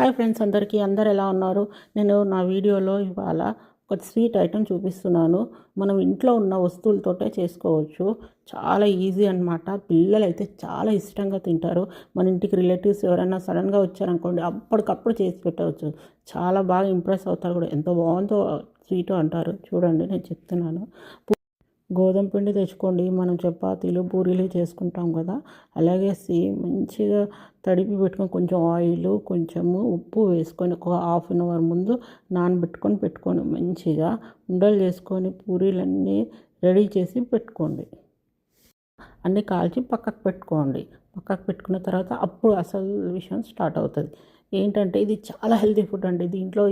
Hi friends అందరికీ అందరు ఎలా ఉన్నారు? నేను నా వీడియోలో ఇవాళ ఒక స్వీట్ ఐటెం చూపిస్తున్నాను. మనం ఇంట్లో ఉన్న వస్తువులతోటే చేసుకోవచ్చు. చాలా ఈజీ అనమాట పిల్లలు అయితే చాలా ఇష్టంగా తింటారు. మన ఇంటికి రిలేటివ్స్ ఎవరైనా సడన్గా వచ్చారనుకోండి అప్పటికప్పుడు చేసి పెట్టవచ్చు. చాలా బాగా ఇంప్రెస్ అవుతారు కూడా. ఎంత బాగుందో స్వీట్ అంటారు. చూడండి నేను చెప్తున్నాను. గోధుమ పిండి తెచ్చుకోండి. మనం చపాతీలు పూరీలు చేసుకుంటాం కదా. అలాగే సేమ్ మంచిగా తడిపి పెట్టుకొని కొంచెం ఆయిల్ కొంచెము ఉప్పు వేసుకొని ఒక హాఫ్ అన్ అవర్ ముందు నానబెట్టుకొని పెట్టుకొని మంచిగా ఉండలు చేసుకొని పూరీలన్నీ రెడీ చేసి పెట్టుకోండి. అన్నీ కాల్చి పక్కకు పెట్టుకోండి. పక్కకు పెట్టుకున్న తర్వాత అప్పుడు అసలు విషయం స్టార్ట్ అవుతుంది. ఏంటంటే ఇది చాలా హెల్తీ ఫుడ్ అండి. దీంట్లో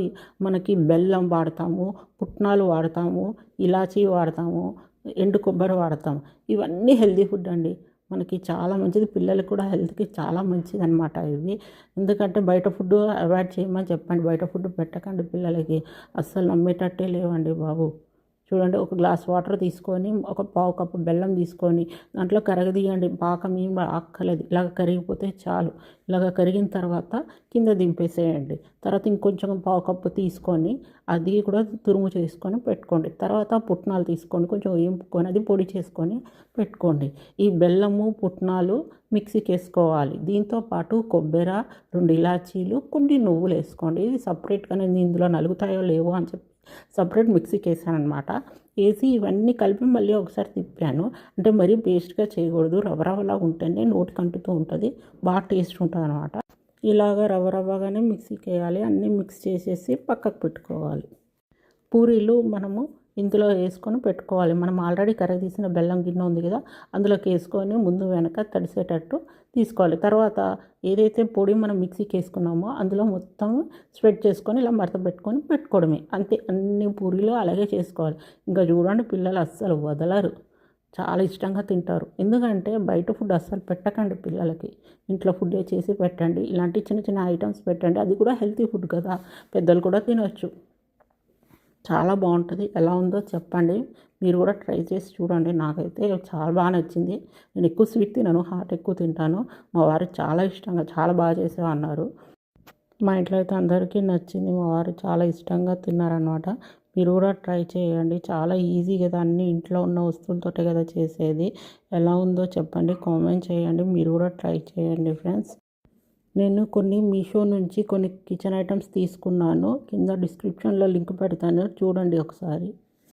మనకి బెల్లం వాడతాము పుట్నాలు వాడతాము ఇలాచీ వాడతాము ఎండు కొబ్బరి వాడతాం. ఇవన్నీ హెల్తీ ఫుడ్ అండి. మనకి చాలా మంచిది. పిల్లలకి కూడా హెల్త్కి చాలా మంచిది అనమాట ఇవి. ఎందుకంటే బయట ఫుడ్ అవాయిడ్ చేయమని చెప్పండి. బయట ఫుడ్ పెట్టకండి పిల్లలకి. అస్సలు నమ్మేటట్టే లేవండి బాబు. చూడండి ఒక గ్లాస్ వాటర్ తీసుకొని ఒక పావు కప్పు బెల్లం తీసుకొని దాంట్లో కరగదీయండి. పాకం ఏం అక్కలేదు ఇలాగ కరిగిపోతే చాలు. ఇలాగ కరిగిన తర్వాత కింద దింపేసేయండి. తర్వాత ఇంకొంచెం పావు కప్పు తీసుకొని అది కూడా తురుము చేసుకొని పెట్టుకోండి. తర్వాత పుట్నాలు తీసుకొని కొంచెం వేపుకొని అది పొడి చేసుకొని పెట్టుకోండి. ఈ బెల్లము పుట్నాలు మిక్సీకి వేసుకోవాలి దీంతో పాటు కొబ్బరి రెండు ఇలాచీలు కొన్ని నువ్వులు వేసుకోండి ఇది సపరేట్గా నేను ఇందులో నలుగుతాయో లేవో అని చెప్పి సపరేట్ మిక్సీకి వేసాను అనమాట వేసి ఇవన్నీ కలిపి మళ్ళీ ఒకసారి తిప్పాను. అంటే మరీ పేస్ట్గా చేయకూడదు. రవ్వ రవ్వలాగా ఉంటేనే నోటికి అంటుతూ ఉంటుంది. బాగా టేస్ట్ ఉంటుంది అనమాట ఇలాగ రవ్వ రవ్వగానే మిక్సీకి వేయాలి. అన్నీ మిక్స్ చేసేసి పక్కకు పెట్టుకోవాలి. పూరీలు మనము ఇందులో వేసుకొని పెట్టుకోవాలి. మనం ఆల్రెడీ కర్రీ తీసిన బెల్లం గిన్నె ఉంది కదా అందులోకి వేసుకొని ముందు వెనక తడిసేటట్టు తీసుకోవాలి. తర్వాత ఏదైతే పొడి మనం మిక్సీకి వేసుకున్నామో అందులో మొత్తం స్ప్రెడ్ చేసుకొని ఇలా మడత పెట్టుకొని పెట్టుకోవడమే. అంతే అన్ని పూరీలు అలాగే చేసుకోవాలి. ఇంకా చూడండి పిల్లలు అస్సలు వదలరు. చాలా ఇష్టంగా తింటారు. ఎందుకంటే బయట ఫుడ్ అస్సలు పెట్టకండి పిల్లలకి. ఇంట్లో ఫుడ్ చేసి పెట్టండి. ఇలాంటి చిన్న చిన్న ఐటమ్స్ పెట్టండి. అది కూడా హెల్తీ ఫుడ్ కదా. పెద్దలు కూడా తినొచ్చు. చాలా బాగుంటుంది. ఎలా ఉందో చెప్పండి. మీరు కూడా ట్రై చేసి చూడండి. నాకైతే చాలా బాగా నచ్చింది. నేను ఎక్కువ స్వీట్ తినను హాట్ ఎక్కువ తింటాను. మా వారు చాలా ఇష్టంగా చాలా బాగా చేసేవా అన్నారు మా ఇంట్లో అయితే అందరికీ నచ్చింది. మా వారు చాలా ఇష్టంగా తిన్నారనమాట మీరు కూడా ట్రై చేయండి. చాలా ఈజీ కదా అన్ని ఇంట్లో ఉన్న వస్తువులతోటే కదా చేసేది. ఎలా ఉందో చెప్పండి. కామెంట్ చేయండి. మీరు కూడా ట్రై చేయండి ఫ్రెండ్స్. నేను కొన్ని మీషో నుంచి కొన్ని కిచెన్ ఐటమ్స్ తీసుకున్నాను. కింద డిస్క్రిప్షన్లో లింక్ పెడతాను. చూడండి ఒకసారి.